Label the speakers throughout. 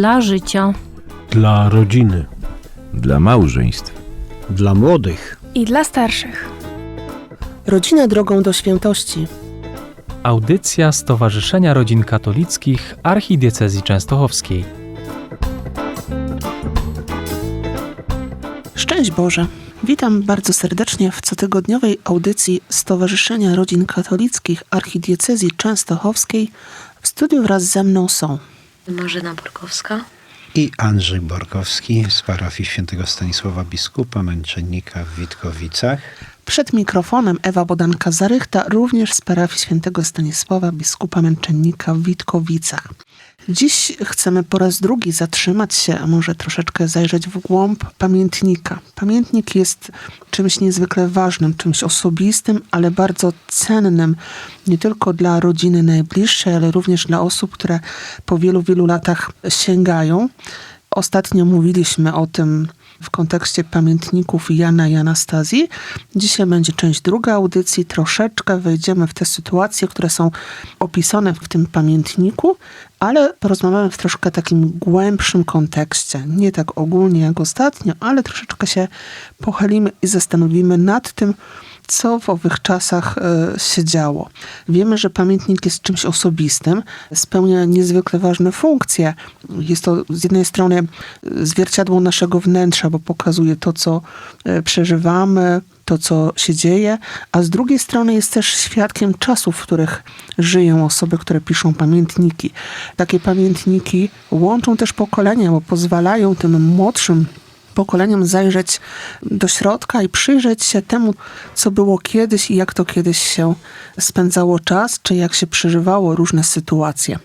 Speaker 1: Dla życia.
Speaker 2: Dla rodziny.
Speaker 3: Dla małżeństw.
Speaker 2: Dla młodych.
Speaker 4: i dla starszych.
Speaker 5: Rodzina drogą do świętości.
Speaker 6: Audycja Stowarzyszenia Rodzin Katolickich Archidiecezji Częstochowskiej.
Speaker 5: Szczęść Boże! Witam bardzo serdecznie w cotygodniowej audycji Stowarzyszenia Rodzin Katolickich Archidiecezji Częstochowskiej. W studiu wraz ze mną są
Speaker 1: Marzena Borkowska.
Speaker 7: i Andrzej Borkowski z parafii świętego Stanisława Biskupa, męczennika w Witkowicach.
Speaker 5: przed mikrofonem Ewa Bodanka-Zarychta, również z parafii świętego Stanisława Biskupa Męczennika w Witkowicach. Dziś chcemy po raz drugi zatrzymać się, a może troszeczkę zajrzeć w głąb pamiętnika. Pamiętnik jest czymś niezwykle ważnym, czymś osobistym, ale bardzo cennym nie tylko dla rodziny najbliższej, ale również dla osób, które po wielu, wielu latach sięgają. Ostatnio mówiliśmy o tym w kontekście pamiętników Jana i Anastazji. Dzisiaj będzie część druga audycji. Troszeczkę wejdziemy w te sytuacje, które są opisane w tym pamiętniku, ale porozmawiamy w troszkę takim głębszym kontekście. Nie tak ogólnie jak ostatnio, ale troszeczkę się pochylimy i zastanowimy nad tym, co w owych czasach e, się działo. Wiemy, że pamiętnik jest czymś osobistym, spełnia niezwykle ważne funkcje. Jest to z jednej strony e, zwierciadło naszego wnętrza, bo pokazuje to, co e, przeżywamy, to, co się dzieje, a z drugiej strony jest też świadkiem czasów, w których żyją osoby, które piszą pamiętniki. Takie pamiętniki łączą też pokolenia, bo pozwalają tym młodszym pokoleniom zajrzeć do środka i przyjrzeć się temu, co było kiedyś i jak to kiedyś się spędzało czas, czy jak się przeżywało różne sytuacje.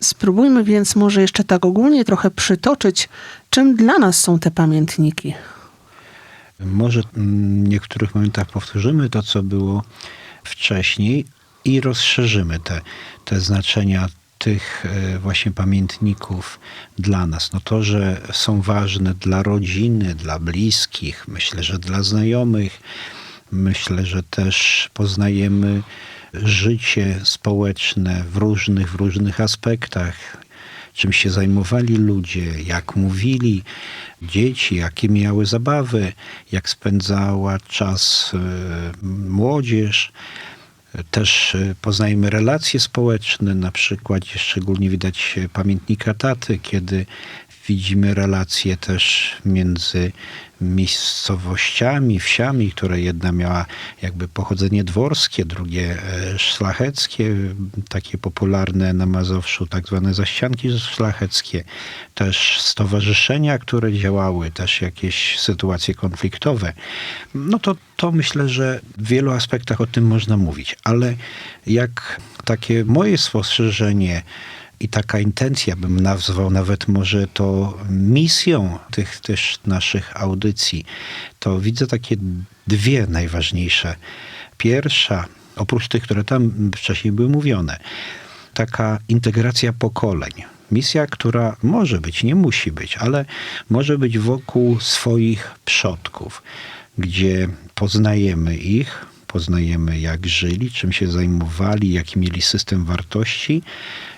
Speaker 5: Spróbujmy więc może jeszcze tak ogólnie trochę przytoczyć, czym dla nas są te pamiętniki.
Speaker 7: Może w niektórych momentach powtórzymy to, co było wcześniej i rozszerzymy te, te znaczenia tych e, właśnie pamiętników dla nas. No to, że są ważne dla rodziny, dla bliskich, myślę, że dla znajomych, myślę, że też poznajemy życie społeczne w różnych, w różnych aspektach, czym się zajmowali ludzie, jak mówili dzieci, jakie miały zabawy, jak spędzała czas e, młodzież. Też e, poznajemy relacje społeczne, na przykładzie szczególnie widać pamiętnika taty, kiedy widzimy relacje też między miejscowościami, wsiami, które jedna miała jakby pochodzenie dworskie, drugie e, szlacheckie, takie popularne na Mazowszu, tak zwane zaścianki szlacheckie, też stowarzyszenia, które działały, też jakieś sytuacje konfliktowe. No to, to myślę, że w wielu aspektach o tym można mówić, ale jak takie moje spostrzeżenie, i taka intencja, bym nazwał nawet może to misją tych też naszych audycji, to widzę takie dwie najważniejsze. Pierwsza, oprócz tych, które tam wcześniej były mówione, taka integracja pokoleń. Misja, która może być, nie musi być, ale może być wokół swoich przodków, gdzie poznajemy ich, poznajemy jak żyli, czym się zajmowali, jaki mieli system wartości.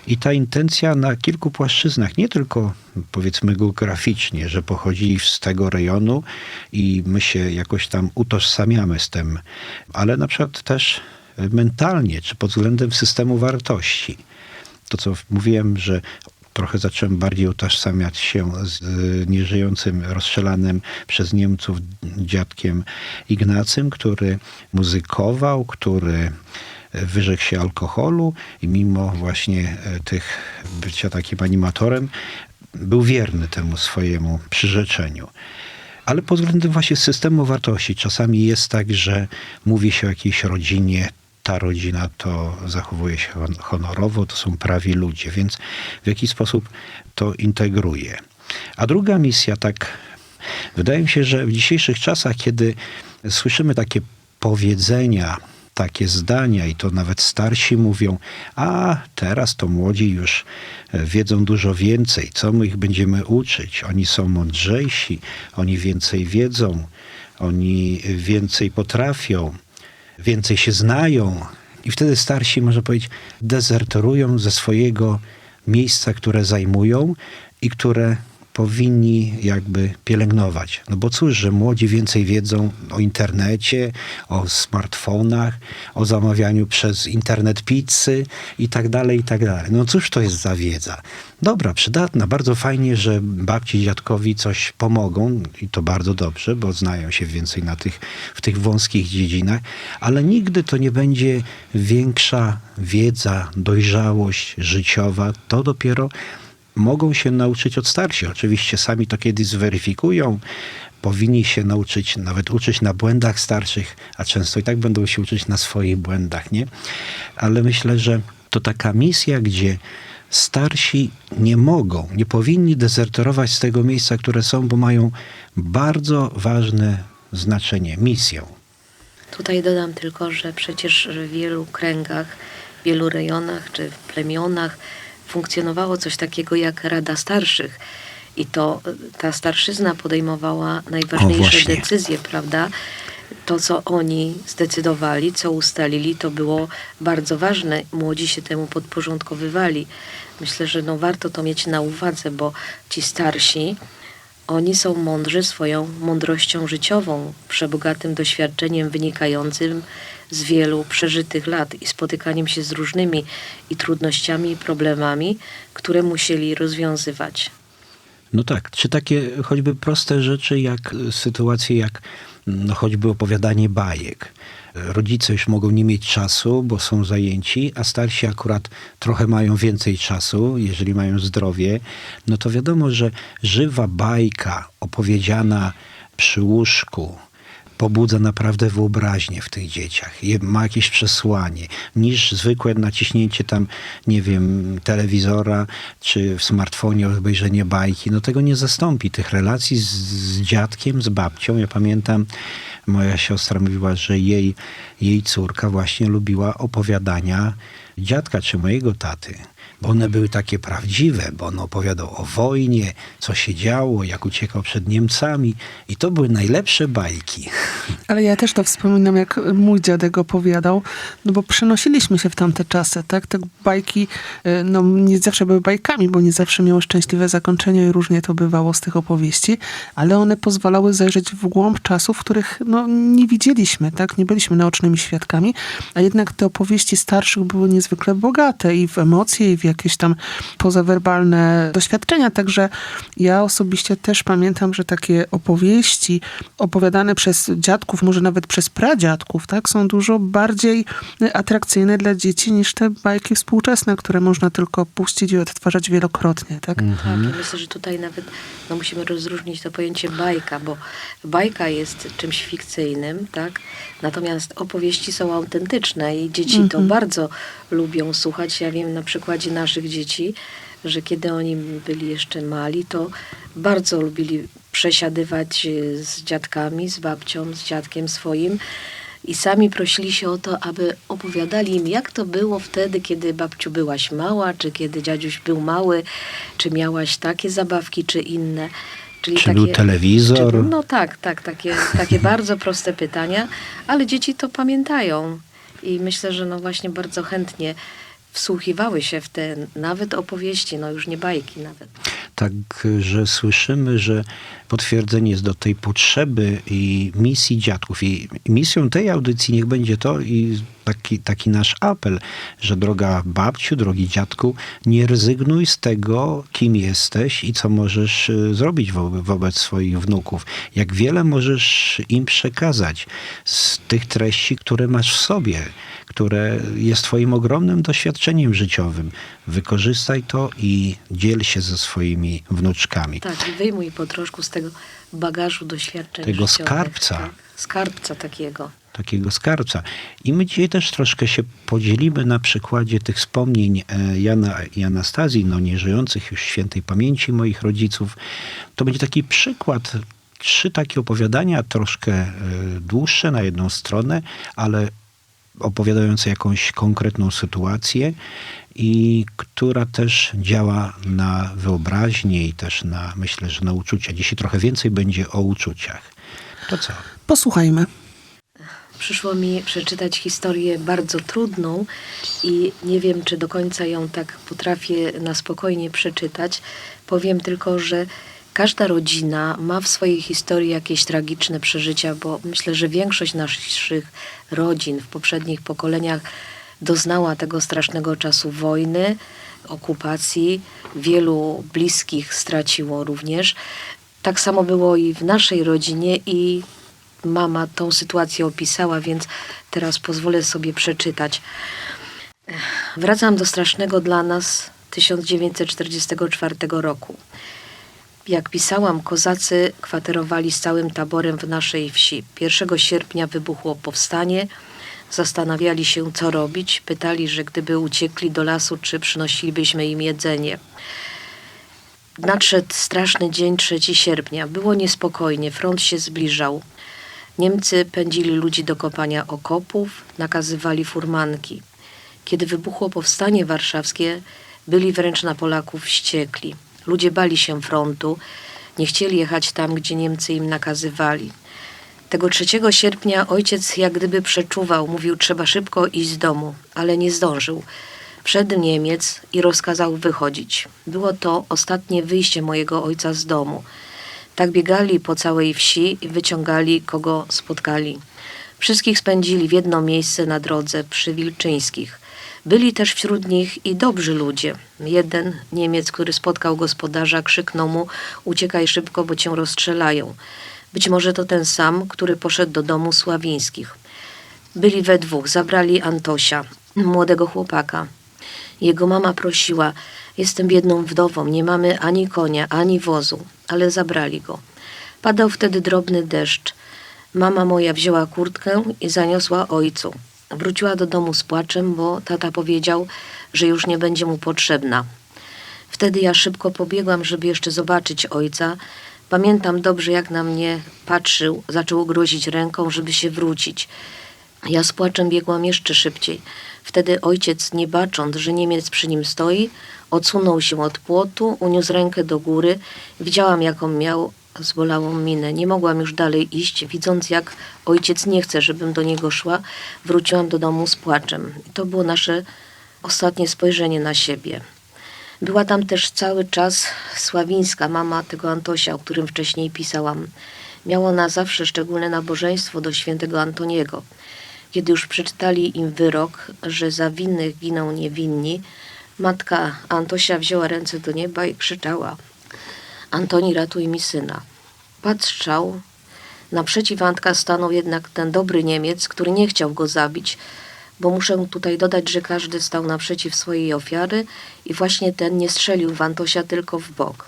Speaker 7: I ta intencja na kilku płaszczyznach, nie tylko powiedzmy geograficznie, że pochodzili z tego rejonu i my się jakoś tam utożsamiamy z tym, ale na przykład też mentalnie, czy pod względem systemu wartości. To, co mówiłem, że trochę zacząłem bardziej utożsamiać się z nieżyjącym, rozstrzelanym przez Niemców dziadkiem Ignacym, który muzykował, który wyrzekł się alkoholu i mimo właśnie tych bycia takim animatorem, był wierny temu swojemu przyrzeczeniu. Ale pod względem właśnie systemu wartości czasami jest tak, że mówi się o jakiejś rodzinie, ta rodzina to zachowuje się honorowo, to są prawi ludzie, więc w jaki sposób to integruje. A druga misja, tak wydaje mi się, że w dzisiejszych czasach, kiedy słyszymy takie powiedzenia, takie zdania, i to nawet starsi mówią, a teraz to młodzi już wiedzą dużo więcej, co my ich będziemy uczyć? Oni są mądrzejsi, oni więcej wiedzą, oni więcej potrafią więcej się znają. I wtedy starsi, można powiedzieć, dezerterują ze swojego miejsca, które zajmują i które powinni jakby pielęgnować. No bo cóż, że młodzi więcej wiedzą o internecie, o smartfonach, o zamawianiu przez internet pizzy i tak dalej, i tak dalej. No cóż to jest za wiedza? Dobra, przydatna, bardzo fajnie, że babci i dziadkowi coś pomogą i to bardzo dobrze, bo znają się więcej na tych, w tych wąskich dziedzinach, ale nigdy to nie będzie większa wiedza, dojrzałość życiowa. To dopiero mogą się nauczyć od starsi. Oczywiście sami to kiedyś zweryfikują. Powinni się nauczyć, nawet uczyć na błędach starszych, a często i tak będą się uczyć na swoich błędach, nie? Ale myślę, że to taka misja, gdzie starsi nie mogą, nie powinni dezerterować z tego miejsca, które są, bo mają bardzo ważne znaczenie, misję.
Speaker 1: Tutaj dodam tylko, że przecież w wielu kręgach, w wielu rejonach czy w plemionach funkcjonowało coś takiego jak Rada Starszych. I to y, ta starszyzna podejmowała najważniejsze decyzje, prawda? To, co oni zdecydowali, co ustalili, to było bardzo ważne. Młodzi się temu podporządkowywali. Myślę, że no warto to mieć na uwadze, bo ci starsi, oni są mądrzy swoją mądrością życiową, przebogatym doświadczeniem wynikającym z wielu przeżytych lat i spotykaniem się z różnymi i trudnościami i problemami, które musieli rozwiązywać.
Speaker 7: No tak, czy takie choćby proste rzeczy, jak sytuacje, jak no, choćby opowiadanie bajek. Rodzice już mogą nie mieć czasu, bo są zajęci, a starsi akurat trochę mają więcej czasu, jeżeli mają zdrowie. No to wiadomo, że żywa bajka opowiedziana przy łóżku, pobudza naprawdę wyobraźnię w tych dzieciach. Je- Ma jakieś przesłanie, niż zwykłe naciśnięcie tam, nie wiem, telewizora czy w smartfonie obejrzenie bajki. No tego nie zastąpi. Tych relacji z, z dziadkiem, z babcią. Ja pamiętam, moja siostra mówiła, że jej, jej córka właśnie lubiła opowiadania dziadka czy mojego taty. Bo one były takie prawdziwe, bo on opowiadał o wojnie, co się działo, jak uciekał przed Niemcami. I to były najlepsze bajki.
Speaker 5: Ale ja też to wspominam, jak mój dziadek opowiadał, no bo przenosiliśmy się w tamte czasy, tak? Te bajki, y, no nie zawsze były bajkami, bo nie zawsze miały szczęśliwe zakończenie i różnie to bywało z tych opowieści, ale one pozwalały zajrzeć w głąb czasów, których no, nie widzieliśmy, tak? Nie byliśmy naocznymi świadkami, a jednak te opowieści starszych były niezwykle bogate i w emocje, i w jakieś tam pozawerbalne doświadczenia, także ja osobiście też pamiętam, że takie opowieści opowiadane przez dziadków, może nawet przez pradziadków, tak, są dużo bardziej atrakcyjne dla dzieci niż te bajki współczesne, które można tylko puścić i odtwarzać wielokrotnie, tak?
Speaker 1: Tak, i myślę, że tutaj nawet no, musimy rozróżnić to pojęcie bajka, bo bajka jest czymś fikcyjnym, tak? Natomiast opowieści są autentyczne i dzieci to bardzo lubią słuchać. Ja wiem na przykładzie naszych dzieci, że kiedy oni byli jeszcze mali, to bardzo lubili przesiadywać e, z dziadkami, z babcią, z dziadkiem swoim. I sami prosili się o to, aby opowiadali im, jak to było wtedy, kiedy babciu byłaś mała, czy kiedy dziadziuś był mały, czy miałaś takie zabawki, czy inne. Czyli
Speaker 7: Czy był telewizor?
Speaker 1: Czy, no tak, tak, takie, takie bardzo proste pytania, ale dzieci to pamiętają. I myślę, że no właśnie bardzo chętnie wsłuchiwały się w te nawet opowieści, no już nie bajki nawet.
Speaker 7: Tak, że słyszymy, że potwierdzenie jest do tej potrzeby i misji dziadków. I misją tej audycji niech będzie to i taki, taki nasz apel, że droga babciu, drogi dziadku, nie rezygnuj z tego, kim jesteś i co możesz y, zrobić wo wobec swoich wnuków. Jak wiele możesz im przekazać z tych treści, które masz w sobie, które jest twoim ogromnym doświadczeniem życiowym. Wykorzystaj to i dziel się ze swoimi wnuczkami.
Speaker 1: Tak, i wyjmuj po troszku z tego bagażu doświadczeń
Speaker 7: Tego
Speaker 1: życiowych,
Speaker 7: skarbca.
Speaker 1: Tak? Skarbca takiego.
Speaker 7: Takiego skarbca. I my dzisiaj też troszkę się podzielimy na przykładzie tych wspomnień e, Jana i Anastazji, no nieżyjących już świętej pamięci moich rodziców. To będzie taki przykład, trzy takie opowiadania, troszkę e, dłuższe na jedną stronę, ale opowiadające jakąś konkretną sytuację i która też działa na wyobraźnię i też na, myślę, że na uczucia. Dzisiaj trochę więcej będzie o uczuciach. To co?
Speaker 5: Posłuchajmy.
Speaker 1: Przyszło mi przeczytać historię bardzo trudną i nie wiem, czy do końca ją tak potrafię na spokojnie przeczytać. Powiem tylko, że każda rodzina ma w swojej historii jakieś tragiczne przeżycia, bo myślę, że większość naszych rodzin w poprzednich pokoleniach doznała tego strasznego czasu wojny, okupacji. Wielu bliskich straciło również. Tak samo było i w naszej rodzinie i mama tą sytuację opisała, więc teraz pozwolę sobie przeczytać. Wracam do strasznego dla nas 1944 roku. Jak pisałam, kozacy kwaterowali z całym taborem w naszej wsi. 1 sierpnia wybuchło powstanie. Zastanawiali się, co robić. Pytali, że gdyby uciekli do lasu, czy przynosilibyśmy im jedzenie. Nadszedł straszny dzień 3 sierpnia. Było niespokojnie, front się zbliżał. Niemcy pędzili ludzi do kopania okopów, nakazywali furmanki. Kiedy wybuchło powstanie warszawskie, byli wręcz na Polaków wściekli. Ludzie bali się frontu, nie chcieli jechać tam, gdzie Niemcy im nakazywali. Tego 3 sierpnia ojciec jak gdyby przeczuwał, mówił trzeba szybko iść z domu, ale nie zdążył. Wszedł Niemiec i rozkazał wychodzić. Było to ostatnie wyjście mojego ojca z domu. Tak biegali po całej wsi i wyciągali, kogo spotkali. Wszystkich spędzili w jedno miejsce na drodze przy Wilczyńskich. Byli też wśród nich i dobrzy ludzie. Jeden Niemiec, który spotkał gospodarza, krzyknął mu: Uciekaj szybko, bo cię rozstrzelają. Być może to ten sam, który poszedł do domu Sławińskich. Byli we dwóch, zabrali Antosia, młodego chłopaka. Jego mama prosiła: Jestem biedną wdową, nie mamy ani konia, ani wozu, ale zabrali go. Padał wtedy drobny deszcz. Mama moja wzięła kurtkę i zaniosła ojcu. Wróciła do domu z płaczem, bo tata powiedział, że już nie będzie mu potrzebna. Wtedy ja szybko pobiegłam, żeby jeszcze zobaczyć ojca. Pamiętam dobrze, jak na mnie patrzył, zaczął grozić ręką, żeby się wrócić. Ja z płaczem biegłam jeszcze szybciej. Wtedy ojciec, nie bacząc, że Niemiec przy nim stoi, odsunął się od płotu, uniósł rękę do góry. Widziałam, jaką miał zbolałą minę. Nie mogłam już dalej iść, widząc, jak ojciec nie chce, żebym do niego szła. Wróciłam do domu z płaczem. To było nasze ostatnie spojrzenie na siebie. Była tam też cały czas Sławińska, mama tego Antosia, o którym wcześniej pisałam. Miała na zawsze szczególne nabożeństwo do świętego Antoniego. Kiedy już przeczytali im wyrok, że za winnych giną niewinni, matka Antosia wzięła ręce do nieba i krzyczała: Antoni, ratuj mi syna. Patrzał. Naprzeciw Antka stanął jednak ten dobry Niemiec, który nie chciał go zabić, bo muszę tutaj dodać, że każdy stał naprzeciw swojej ofiary i właśnie ten nie strzelił w Antosia, tylko w bok.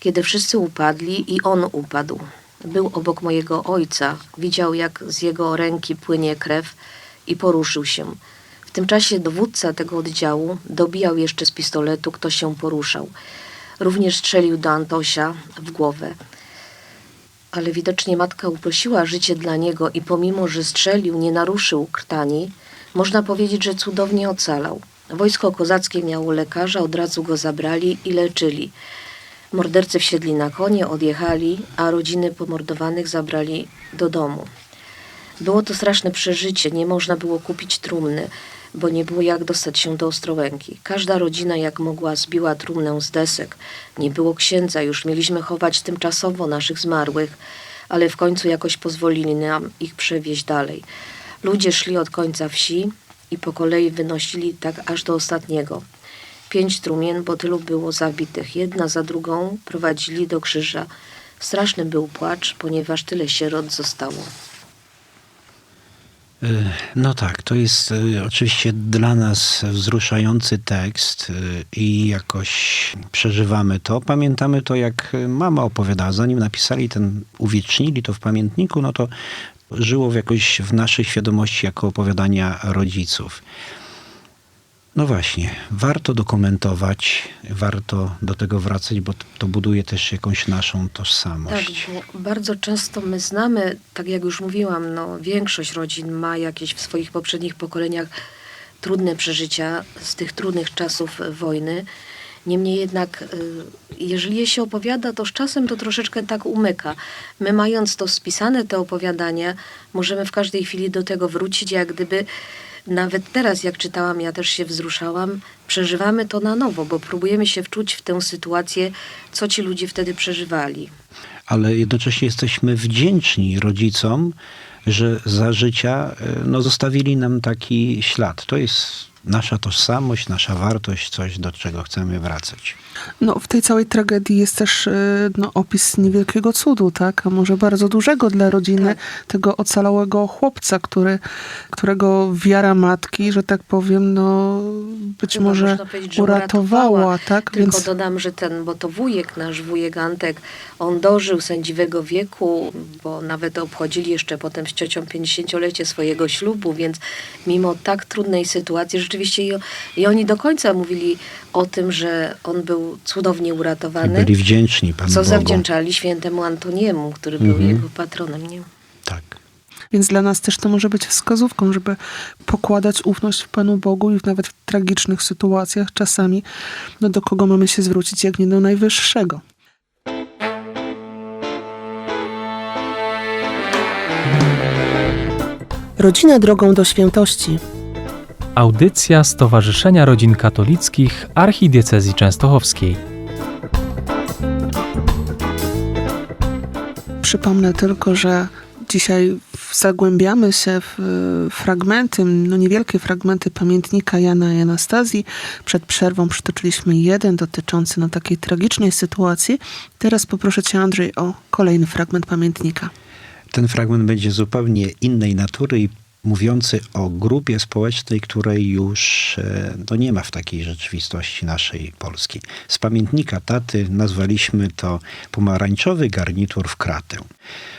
Speaker 1: Kiedy wszyscy upadli i on upadł, był obok mojego ojca, widział jak z jego ręki płynie krew i poruszył się. Tym czasie dowódca tego oddziału dobijał jeszcze z pistoletu, kto się poruszał. Również strzelił do Antosia w głowę. Ale widocznie matka uprosiła życie dla niego i pomimo, że strzelił, nie naruszył krtani, można powiedzieć, że cudownie ocalał. Wojsko kozackie miało lekarza, od razu go zabrali i leczyli. Mordercy wsiedli na konie, odjechali, a rodziny pomordowanych zabrali do domu. Było to straszne przeżycie, nie można było kupić trumny, bo nie było jak dostać się do Ostrołęki. Każda rodzina jak mogła zbiła trumnę z desek. Nie było księdza, już mieliśmy chować tymczasowo naszych zmarłych, ale w końcu jakoś pozwolili nam ich przewieźć dalej. Ludzie szli od końca wsi i po kolei wynosili tak aż do ostatniego. Pięć trumien, bo tylu było zabitych. Jedna za drugą prowadzili do krzyża. Straszny był płacz, ponieważ tyle sierot zostało.
Speaker 7: Y, No tak, to jest y, oczywiście dla nas wzruszający tekst y, i jakoś przeżywamy to. Pamiętamy to, jak mama opowiadała. Zanim napisali ten, uwiecznili to w pamiętniku, no to żyło w jakoś w naszej świadomości jako opowiadania rodziców. No właśnie, warto dokumentować, warto do tego wracać, bo to- buduje też jakąś naszą
Speaker 1: Tak,
Speaker 7: tożsamość.
Speaker 1: bo bardzo często my znamy, tak jak już mówiłam, no, większość rodzin ma jakieś w swoich poprzednich pokoleniach trudne przeżycia z tych trudnych czasów wojny Niemniej jednak, y, jeżeli je się opowiada, to z czasem to troszeczkę tak umyka. My mając to spisane, te opowiadania, możemy w każdej chwili do tego wrócić, jak gdyby nawet teraz, jak czytałam, ja też się wzruszałam, przeżywamy to na nowo, bo próbujemy się wczuć w tę sytuację, co ci ludzie wtedy przeżywali.
Speaker 7: ale jednocześnie jesteśmy wdzięczni rodzicom, że za życia e, no, zostawili nam taki ślad. To jest nasza tożsamość, nasza wartość, coś, do czego chcemy wracać.
Speaker 5: No, w tej całej tragedii jest też e, no, opis niewielkiego cudu, tak? A może bardzo dużego dla rodziny
Speaker 1: Tak.
Speaker 5: tego ocalałego chłopca, który, którego wiara matki, że tak powiem, no być
Speaker 1: Chyba
Speaker 5: może
Speaker 1: że
Speaker 5: uratowała, tak?
Speaker 1: Tylko
Speaker 5: Więc
Speaker 1: dodam, że ten, bo to wujek, nasz wujek Antek, on dożył sędziwego wieku, bo nawet obchodzili jeszcze potem z ciocią 50-lecie swojego ślubu, więc mimo tak trudnej sytuacji, rzeczywiście i, i oni do końca mówili o tym, że on był cudownie
Speaker 7: I
Speaker 1: uratowany,
Speaker 7: byli wdzięczni Panu
Speaker 1: co
Speaker 7: Bogu.
Speaker 1: zawdzięczali świętemu Antoniemu, który był
Speaker 7: Mhm.
Speaker 1: jego patronem. Nie?
Speaker 7: Tak.
Speaker 5: Więc dla nas też to może być wskazówką, żeby pokładać ufność w Panu Bogu i nawet w tragicznych sytuacjach czasami, no do kogo mamy się zwrócić, jak nie do Najwyższego.
Speaker 4: Rodzina drogą do świętości.
Speaker 6: Audycja Stowarzyszenia Rodzin Katolickich Archidiecezji Częstochowskiej.
Speaker 5: Przypomnę tylko, że dzisiaj zagłębiamy się w e, fragmenty, no niewielkie fragmenty pamiętnika Jana i Anastazji. Przed przerwą przytoczyliśmy jeden dotyczący no, takiej tragicznej sytuacji. Teraz poproszę cię, Andrzej, o kolejny fragment pamiętnika.
Speaker 7: Ten fragment będzie zupełnie innej natury i mówiący o grupie społecznej, której już e, no, nie ma w takiej rzeczywistości naszej polskiej. Z pamiętnika taty nazwaliśmy to pomarańczowy garnitur w kratę.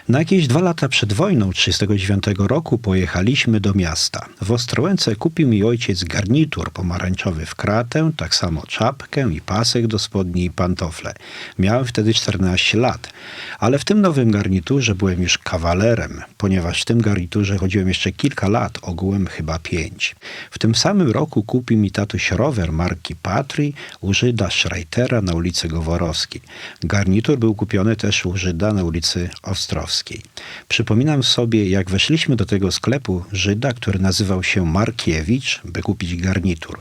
Speaker 7: Na jakieś dwa lata przed wojną 1939 roku pojechaliśmy do miasta. W Ostrołęce kupił mi ojciec garnitur pomarańczowy w kratę, tak samo czapkę i pasek do spodni i pantofle. Miałem wtedy 14 lat, ale w tym nowym garniturze byłem już kawalerem, ponieważ w tym garniturze chodziłem jeszcze kilka lat, ogółem chyba pięć. W tym samym roku kupił mi tatuś rower marki Patri u Żyda Schreitera na ulicy Goworowskiej. Garnitur był kupiony też u Żyda na ulicy Ostrowskiej. Przypominam sobie, jak weszliśmy do tego sklepu Żyda, który nazywał się Markiewicz, by kupić garnitur.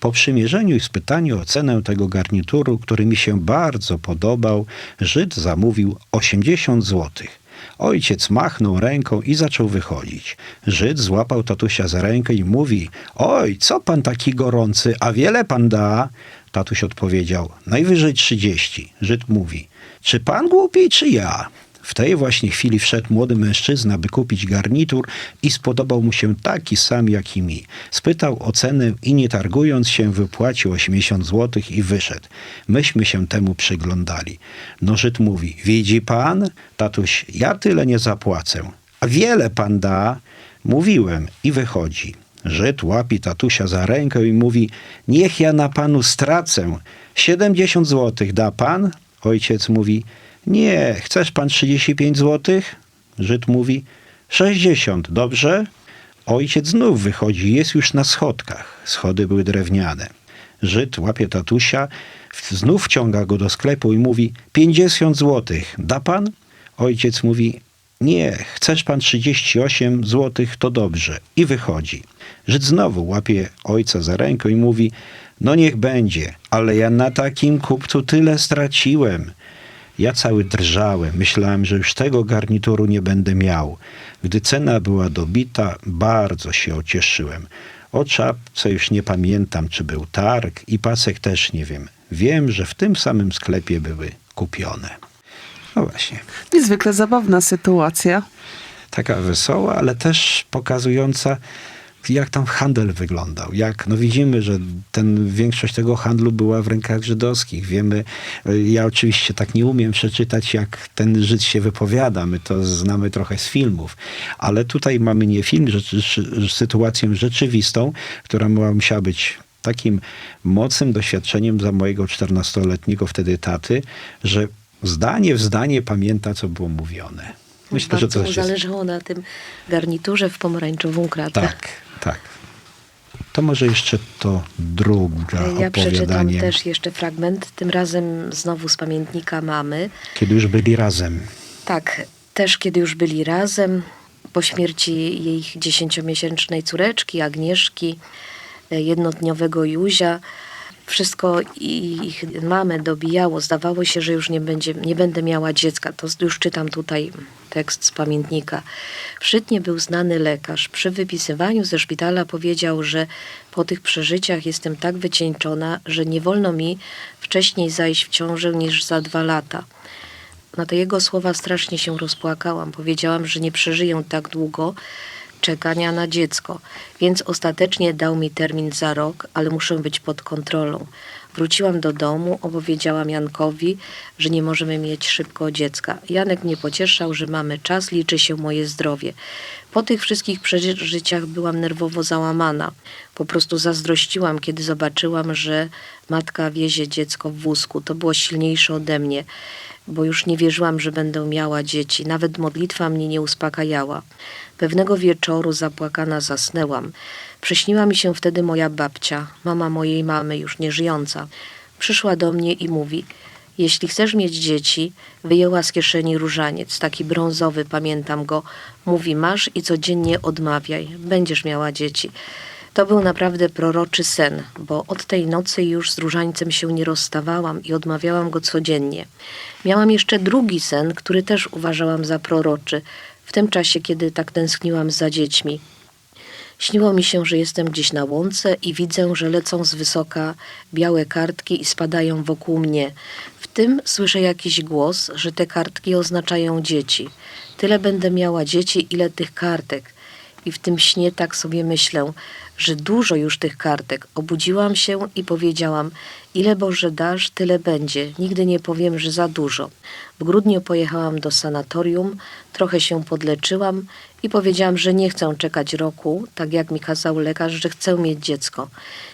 Speaker 7: Po przymierzeniu i spytaniu o cenę tego garnituru, który mi się bardzo podobał, Żyd zamówił 80 złotych. Ojciec machnął ręką i zaczął wychodzić. Żyd złapał tatusia za rękę i mówi: Oj, co pan taki gorący, a wiele pan da? Tatuś odpowiedział: Najwyżej trzydzieści. Żyd mówi: Czy pan głupi, czy ja? W tej właśnie chwili wszedł młody mężczyzna, by kupić garnitur i spodobał mu się taki sam jak i mi. Spytał o cenę i nie targując się wypłacił 80 zł i wyszedł. Myśmy się temu przyglądali. No Żyd mówi, widzi pan? Tatuś, ja tyle nie zapłacę. A wiele pan da? Mówiłem i wychodzi. Żyd łapi tatusia za rękę i mówi, niech ja na panu stracę. 70 zł da pan? Ojciec mówi, nie, chcesz pan 35 zł? Żyd mówi, 60, dobrze? Ojciec znów wychodzi, jest już na schodkach. Schody były drewniane. Żyd łapie tatusia, znów wciąga go do sklepu i mówi, 50 zł, da pan? Ojciec mówi, nie, chcesz pan 38 zł, to dobrze. I wychodzi. Żyd znowu łapie ojca za rękę i mówi, no niech będzie, ale ja na takim kupcu tyle straciłem. Ja cały drżałem, myślałem, że już tego garnituru nie będę miał. Gdy cena była dobita, bardzo się ocieszyłem. O czapce już nie pamiętam, czy był targ i pasek też nie wiem. Wiem, że w tym samym sklepie były kupione. No właśnie,
Speaker 5: Niezwykle zabawna sytuacja.
Speaker 7: taka wesoła, ale też pokazująca, jak tam handel wyglądał. Jak, no widzimy, że ten, większość tego handlu była w rękach żydowskich. Wiemy, y, ja oczywiście tak nie umiem przeczytać, jak ten Żyd się wypowiada. My to znamy trochę z filmów. Ale tutaj mamy nie film, rzeczy, sytuację rzeczywistą, która musiała być takim mocnym doświadczeniem dla mojego 14-letniego wtedy taty, że zdanie w zdanie pamięta, co było mówione. Myślę, że
Speaker 1: Bardzo
Speaker 7: to też jest
Speaker 1: zależało na tym garniturze w pomarańczową kratę.
Speaker 7: tak, tak. To może jeszcze to druga
Speaker 1: Ja przeczytam też jeszcze fragment, tym razem znowu z pamiętnika mamy.
Speaker 7: kiedy już byli razem.
Speaker 1: Tak, też kiedy już byli razem, po śmierci jej dziesięciomiesięcznej córeczki, Agnieszki, e, jednodniowego Józia, wszystko ich mamę dobijało. Zdawało się, że już nie, będzie, nie będę miała dziecka. To już czytam tutaj tekst z pamiętnika. W Szytnie był znany lekarz. Przy wypisywaniu ze szpitala powiedział, że po tych przeżyciach jestem tak wycieńczona, że nie wolno mi wcześniej zajść w ciążę niż za dwa lata. Na te jego słowa strasznie się rozpłakałam. Powiedziałam, że nie przeżyję tak długo czekania na dziecko, więc ostatecznie dał mi termin za rok, ale muszę być pod kontrolą. Wróciłam do domu, opowiedziałam Jankowi, że nie możemy mieć szybko dziecka. Janek mnie pocieszał, że mamy czas, liczy się moje zdrowie. Po tych wszystkich przeżyciach byłam nerwowo załamana. Po prostu zazdrościłam, kiedy zobaczyłam, że matka wiezie dziecko w wózku. To było silniejsze ode mnie bo już nie wierzyłam, że będę miała dzieci. Nawet modlitwa mnie nie uspokajała. Pewnego wieczoru zapłakana zasnęłam. Przyśniła mi się wtedy moja babcia, mama mojej mamy, już nie żyjąca. Przyszła do mnie i mówi: Jeśli chcesz mieć dzieci, wyjęła z kieszeni różaniec, taki brązowy, pamiętam go. Mówi: Masz i codziennie odmawiaj, będziesz miała dzieci. To był naprawdę proroczy sen, bo od tej nocy już z różańcem się nie rozstawałam i odmawiałam go codziennie. Miałam jeszcze drugi sen, który też uważałam za proroczy, w tym czasie, kiedy tak tęskniłam za dziećmi. Śniło mi się, że jestem gdzieś na łące i widzę, że lecą z wysoka białe kartki i spadają wokół mnie. W tym słyszę jakiś głos, że te kartki oznaczają dzieci. Tyle będę miała dzieci, ile tych kartek. I w tym śnie tak sobie myślę, że dużo już tych kartek. Obudziłam się i powiedziałam, ile Boże dasz, tyle będzie. Nigdy nie powiem, że za dużo. W grudniu pojechałam do sanatorium, trochę się podleczyłam i powiedziałam, że nie chcę czekać roku, tak jak mi kazał lekarz, że chcę mieć dziecko.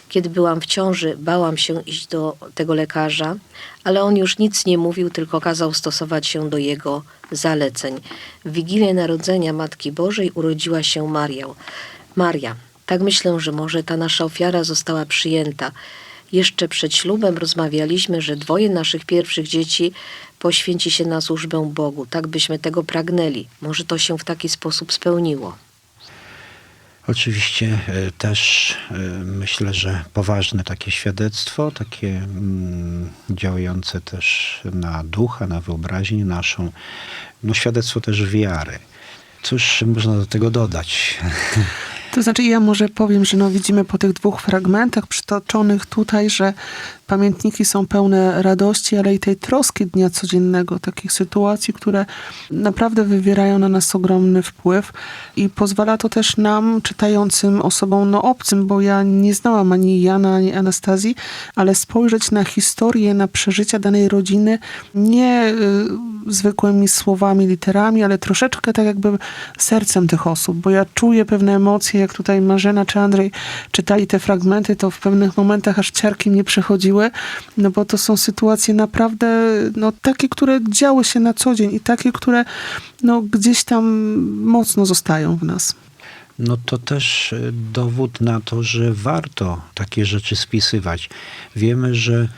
Speaker 1: Kiedy byłam w ciąży, bałam się iść do tego lekarza, ale on już nic nie mówił, tylko kazał stosować się do jego zaleceń. W Wigilię Narodzenia Matki Bożej urodziła się Maria. Maria. Tak myślę, że może ta nasza ofiara została przyjęta. Jeszcze przed ślubem rozmawialiśmy, że dwoje naszych pierwszych dzieci poświęci się na służbę Bogu. Tak byśmy tego pragnęli. Może to się w taki sposób spełniło.
Speaker 7: Oczywiście e, też e, myślę, że poważne takie świadectwo, takie mm, działające też na ducha, na wyobraźnię naszą, no świadectwo też wiary. Cóż można do tego dodać?
Speaker 5: To znaczy, ja może powiem, że no widzimy po tych dwóch fragmentach przytoczonych tutaj, że pamiętniki są pełne radości, ale i tej troski dnia codziennego, takich sytuacji, które naprawdę wywierają na nas ogromny wpływ i pozwala to też nam, czytającym osobom no obcym, bo ja nie znałam ani Jana, ani Anastazji, ale spojrzeć na historię, na przeżycia danej rodziny nie y, zwykłymi słowami, literami, ale troszeczkę tak jakby sercem tych osób, bo ja czuję pewne emocje, jak tutaj Marzena czy Andrzej czytali te fragmenty, to w pewnych momentach aż ciarki mnie przechodziły, no bo to są sytuacje naprawdę no, takie, które działy się na co dzień i takie, które no, gdzieś tam mocno zostają w nas.
Speaker 7: No to też e, dowód na to, że warto takie rzeczy spisywać. Wiemy, że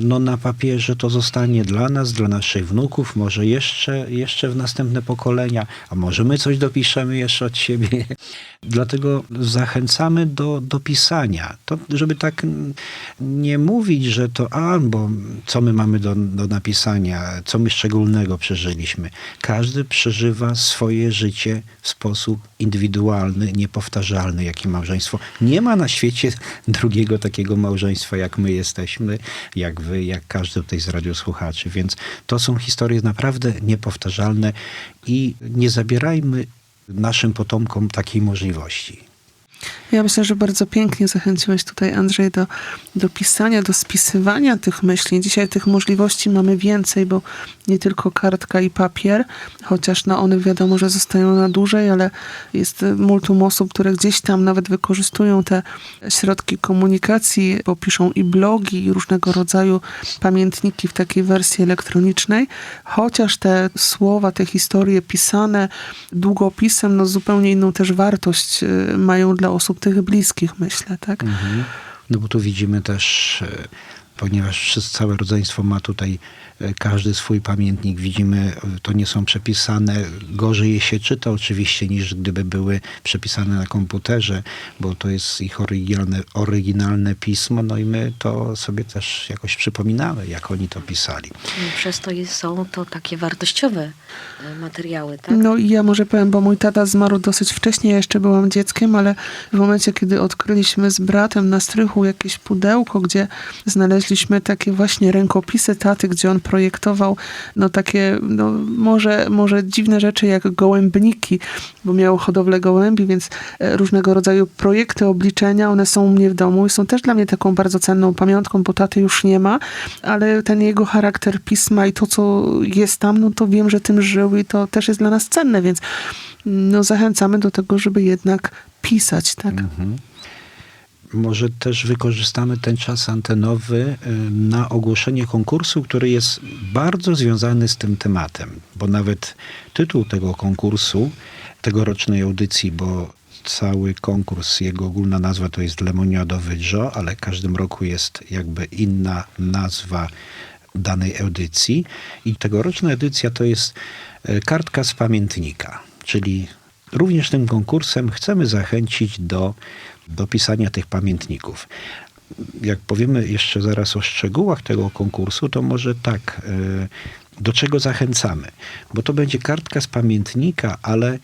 Speaker 7: no na papierze to zostanie dla nas, dla naszych wnuków, może jeszcze, jeszcze w następne pokolenia, a może my coś dopiszemy jeszcze od siebie. Dlatego zachęcamy do, do pisania. To, żeby tak nie mówić, że to a, bo co my mamy do, do napisania, co my szczególnego przeżyliśmy. Każdy przeżywa swoje życie w sposób indywidualny, niepowtarzalny, jakie małżeństwo. Nie ma na świecie drugiego takiego małżeństwa, jak my jesteśmy, wy, jak każdy tutaj z radiosłuchaczy. Więc to są historie naprawdę niepowtarzalne i nie zabierajmy naszym potomkom takiej możliwości.
Speaker 5: Ja myślę, że bardzo pięknie zachęciłeś tutaj, Andrzej, do, do pisania, do spisywania tych myśli. Dzisiaj tych możliwości mamy więcej, bo nie tylko kartka i papier, chociaż no one wiadomo, że zostają na dłużej, ale jest multum osób, które gdzieś tam nawet wykorzystują te środki komunikacji, bo piszą i blogi, i różnego rodzaju pamiętniki w takiej wersji elektronicznej, chociaż te słowa, te historie pisane długopisem, no zupełnie inną też wartość y, mają dla dla osób tych bliskich, myślę, tak?
Speaker 7: Mhm. No bo tu widzimy też, e, ponieważ całe rodzeństwo ma tutaj e, każdy swój pamiętnik, widzimy, e, to nie są przepisane, gorzej je się czyta oczywiście niż gdyby były przepisane na komputerze, bo to jest ich oryginalne, oryginalne pismo, no i my to sobie też jakoś przypominamy, jak oni to pisali.
Speaker 1: I Przez to jest, są to takie wartościowe e, materiały, tak?
Speaker 5: No i ja może powiem, bo mój tata zmarł dosyć wcześnie, ja jeszcze byłam dzieckiem, ale w momencie, kiedy odkryliśmy z bratem na strychu jakieś pudełko, gdzie znaleźliśmy takie właśnie rękopisy taty, gdzie on projektował no takie, no może, może dziwne rzeczy jak gołębniki, bo miał hodowlę gołębi, więc e, różnego rodzaju projekty, obliczenia, one są u mnie w domu i są też dla mnie taką bardzo cenną pamiątką, bo taty już nie ma, ale ten jego charakter pisma i to, co jest tam, no to wiem, że tym żył i to też jest dla nas cenne, więc no zachęcamy do tego, żeby jednak pisać, tak?
Speaker 7: Może też wykorzystamy ten czas antenowy y, na ogłoszenie konkursu, który jest bardzo związany z tym tematem, bo nawet tytuł tego konkursu, tegorocznej audycji, bo cały konkurs, jego ogólna nazwa to jest Lemoniadowy Joe, ale każdym roku jest jakby inna nazwa danej edycji i tegoroczna edycja to jest e, kartka z pamiętnika, czyli również tym konkursem chcemy zachęcić do, do pisania tych pamiętników. Jak powiemy jeszcze zaraz o szczegółach tego konkursu, to może tak, e, do czego zachęcamy? Bo to będzie kartka z pamiętnika, ale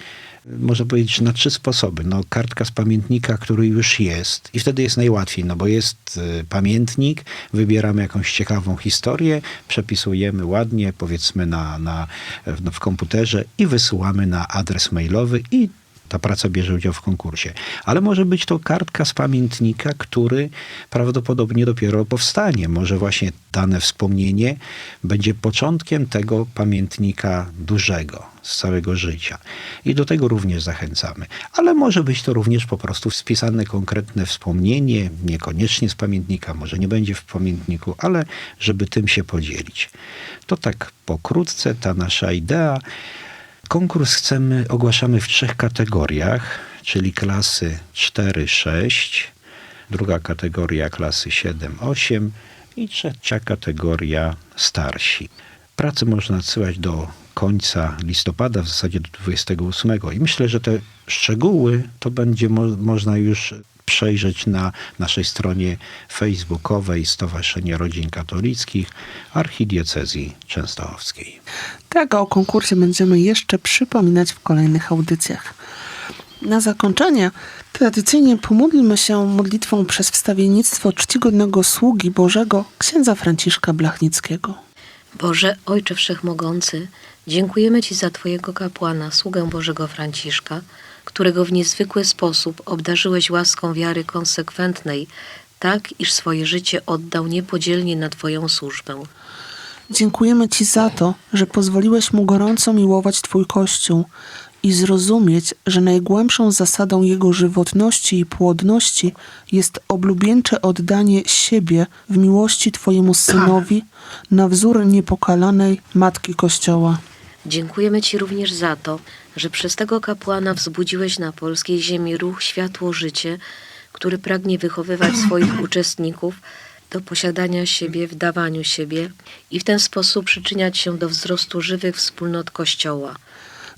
Speaker 7: można powiedzieć na trzy sposoby. No, kartka z pamiętnika, który już jest i wtedy jest najłatwiej, no bo jest y, pamiętnik, wybieramy jakąś ciekawą historię, przepisujemy ładnie, powiedzmy na, na, w, no, w komputerze i wysyłamy na adres mailowy i ta praca bierze udział w konkursie. Ale może być to kartka z pamiętnika, który prawdopodobnie dopiero powstanie. Może właśnie dane wspomnienie będzie początkiem tego pamiętnika dużego z całego życia. I do tego również zachęcamy. Ale może być to również po prostu spisane konkretne wspomnienie, niekoniecznie z pamiętnika, może nie będzie w pamiętniku, ale żeby tym się podzielić. To tak pokrótce ta nasza idea. Konkurs chcemy, ogłaszamy w trzech kategoriach, czyli klasy 4-6, druga kategoria klasy 7-8 i trzecia kategoria starsi. Prace można odsyłać do końca listopada, w zasadzie do 28. I myślę, że te szczegóły to będzie mo- można już przejrzeć na naszej stronie facebookowej Stowarzyszenie Rodzin Katolickich Archidiecezji Częstochowskiej.
Speaker 5: Tak, a o konkursie będziemy jeszcze przypominać w kolejnych audycjach. Na zakończenie tradycyjnie pomódlmy się modlitwą przez wstawiennictwo czcigodnego sługi Bożego księdza Franciszka Blachnickiego.
Speaker 1: Boże, Ojcze Wszechmogący, dziękujemy Ci za Twojego kapłana, sługę Bożego Franciszka, którego w niezwykły sposób obdarzyłeś łaską wiary konsekwentnej, tak iż swoje życie oddał niepodzielnie na Twoją służbę.
Speaker 5: Dziękujemy Ci za to, że pozwoliłeś mu gorąco miłować Twój Kościół i zrozumieć, że najgłębszą zasadą jego żywotności i płodności jest oblubieńcze oddanie siebie w miłości Twojemu Synowi na wzór niepokalanej Matki Kościoła.
Speaker 1: Dziękujemy Ci również za to, że przez tego kapłana wzbudziłeś na polskiej ziemi ruch Światło Życie, który pragnie wychowywać swoich uczestników do posiadania siebie w dawaniu siebie i w ten sposób przyczyniać się do wzrostu żywych wspólnot Kościoła.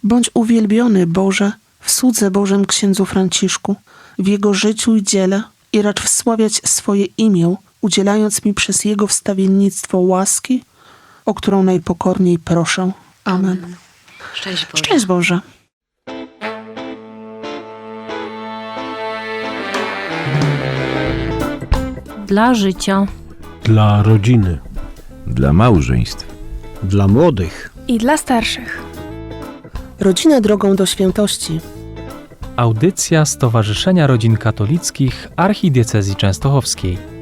Speaker 5: Bądź uwielbiony, Boże, w słudze Bożym księdzu Franciszku, w jego życiu i dziele i racz wsławiać swoje imię, udzielając mi przez jego wstawiennictwo łaski, o którą najpokorniej proszę. Amen.
Speaker 1: Szczęść Boże.
Speaker 5: Szczęść Boże.
Speaker 8: dla życia
Speaker 2: Dla rodziny.
Speaker 3: Dla małżeństw.
Speaker 2: Dla młodych.
Speaker 9: i dla starszych.
Speaker 4: Rodzina drogą do świętości.
Speaker 6: Audycja Stowarzyszenia Rodzin Katolickich Archidiecezji Częstochowskiej.